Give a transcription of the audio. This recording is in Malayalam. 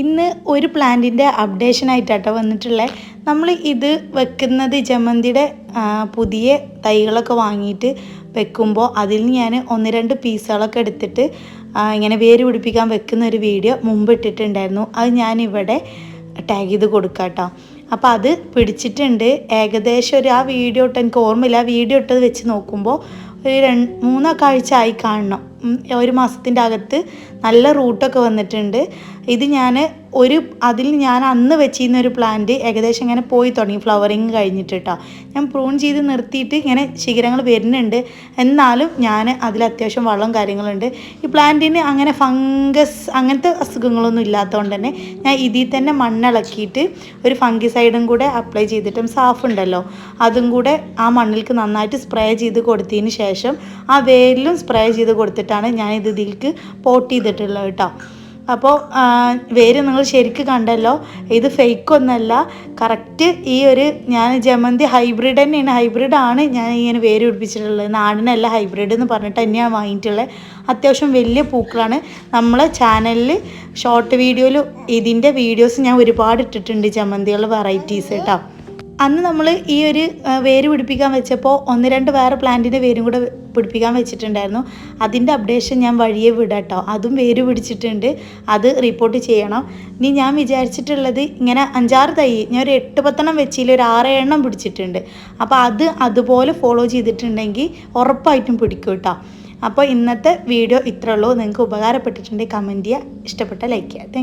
ഇന്ന് ഒരു പ്ലാന്റിന്റെ അപ്ഡേഷനായിട്ടാട്ടോ വന്നിട്ടുള്ളത് നമ്മൾ ഇത് വെക്കുന്നത് ജമന്തിയുടെ പുതിയ തൈകളൊക്കെ വാങ്ങിയിട്ട് വെക്കുമ്പോൾ അതിൽ നിന്ന് ഞാൻ ഒന്ന് രണ്ട് പീസുകളൊക്കെ എടുത്തിട്ട് ഇങ്ങനെ വേര് പിടിപ്പിക്കാൻ വെക്കുന്ന ഒരു വീഡിയോ മുമ്പ് ഇട്ടിട്ടുണ്ടായിരുന്നു. അത് ഞാനിവിടെ ടാഗ് ചെയ്ത് കൊടുക്കാം കേട്ടോ അപ്പോൾ അത് പിടിച്ചിട്ടുണ്ട്. ഏകദേശം ഒരു ആ വീഡിയോ ഇട്ട് എനിക്ക് ഓർമ്മയില്ല. ആ വീഡിയോ ഇട്ടത് വെച്ച് നോക്കുമ്പോൾ ഒരു രണ്ട് മൂന്നൊക്കെ ആഴ്ച ആയി കാണണം. ഒരു മാസത്തിന്റെ അകത്ത് നല്ല റൂട്ടൊക്കെ വന്നിട്ടുണ്ട്. ഇത് ഞാൻ ഒരു അതിൽ ഞാൻ അന്ന് വെച്ചിരുന്ന ഒരു പ്ലാന്റ് ഏകദേശം ഇങ്ങനെ പോയി തുടങ്ങി ഫ്ലവറിങ് കഴിഞ്ഞിട്ട് കേട്ടോ ഞാൻ പ്രൂൺ ചെയ്ത് നിർത്തിയിട്ട് ഇങ്ങനെ ശിഖരങ്ങൾ വരുന്നുണ്ട്. എന്നാലും ഞാൻ അതിൽ അത്യാവശ്യം വളം കാര്യങ്ങളുണ്ട്. ഈ പ്ലാന്റിന് അങ്ങനെ ഫംഗസ് അങ്ങനത്തെ അസുഖങ്ങളൊന്നും ഇല്ലാത്തതുകൊണ്ട് തന്നെ ഞാൻ ഇതിൽ തന്നെ മണ്ണിളക്കിയിട്ട് ഒരു ഫംഗിസൈഡും കൂടെ അപ്ലൈ ചെയ്തിട്ടും സാഫ് ഉണ്ടല്ലോ. അതും കൂടെ ആ മണ്ണിലേക്ക് നന്നായിട്ട് സ്പ്രേ ചെയ്ത് കൊടുത്തതിന് ശേഷം ആ വേരിലും സ്പ്രേ ചെയ്ത് കൊടുത്തിട്ടാണ് ഞാൻ ഇത് ഇതിലേക്ക് പോട്ട് ചെയ്തിട്ടുള്ളത് കേട്ടോ. അപ്പോൾ വേര് നിങ്ങൾ ശരിക്ക് കണ്ടല്ലോ. ഇത് ഫേക്ക് ഒന്നല്ല. കറക്റ്റ് ഈ ഒരു ഞാൻ ജമന്തി ഹൈബ്രിഡ് തന്നെയാണ്. ഹൈബ്രിഡാണ് ഞാൻ ഇങ്ങനെ വേര് പിടിപ്പിച്ചിട്ടുള്ളത്. നാടിനല്ല ഹൈബ്രിഡ് എന്ന് പറഞ്ഞിട്ട് തന്നെയാണ് വാങ്ങിയിട്ടുള്ളത്. അത്യാവശ്യം വലിയ പൂക്കളാണ്. നമ്മളെ ചാനലിൽ ഷോർട്ട് വീഡിയോയിൽ ഇതിന്റെ വീഡിയോസ് ഞാൻ ഒരുപാട് ഇട്ടിട്ടുണ്ട് ജമന്തികളുടെ വെറൈറ്റീസ് കേട്ടോ. അന്ന് നമ്മൾ ഈ ഒരു വേര് പിടിപ്പിക്കാൻ വെച്ചപ്പോൾ ഒന്ന് രണ്ട് വേറെ പ്ലാന്റിന്റെ വേരും കൂടെ പിടിപ്പിക്കാൻ വെച്ചിട്ടുണ്ടായിരുന്നു. അതിന്റെ അപ്ഡേഷൻ ഞാൻ വഴിയെ വിടാം കേട്ടോ അതും വേര് പിടിച്ചിട്ടുണ്ട്. അത് റിപ്പോർട്ട് ചെയ്യണം. ഇനി ഞാൻ വിചാരിച്ചിട്ടുള്ളത് ഇങ്ങനെ അഞ്ചാറ് തൈ ഞാൻ ഒരു എട്ട് പത്തെണ്ണം വെച്ചില്ല ഒരു ആറ് എണ്ണം പിടിച്ചിട്ടുണ്ട്. അപ്പോൾ അത് അതുപോലെ ഫോളോ ചെയ്തിട്ടുണ്ടെങ്കിൽ ഉറപ്പായിട്ടും പിടിക്കും കേട്ടോ. അപ്പോൾ ഇന്നത്തെ വീഡിയോ ഇത്രേ ഉള്ളൂ. നിങ്ങൾക്ക് ഉപകാരപ്പെട്ടിട്ടുണ്ടെങ്കിൽ കമന്റ് ചെയ്യുക. ഇഷ്ടപ്പെട്ട ലൈക്ക് ചെയ്യുക.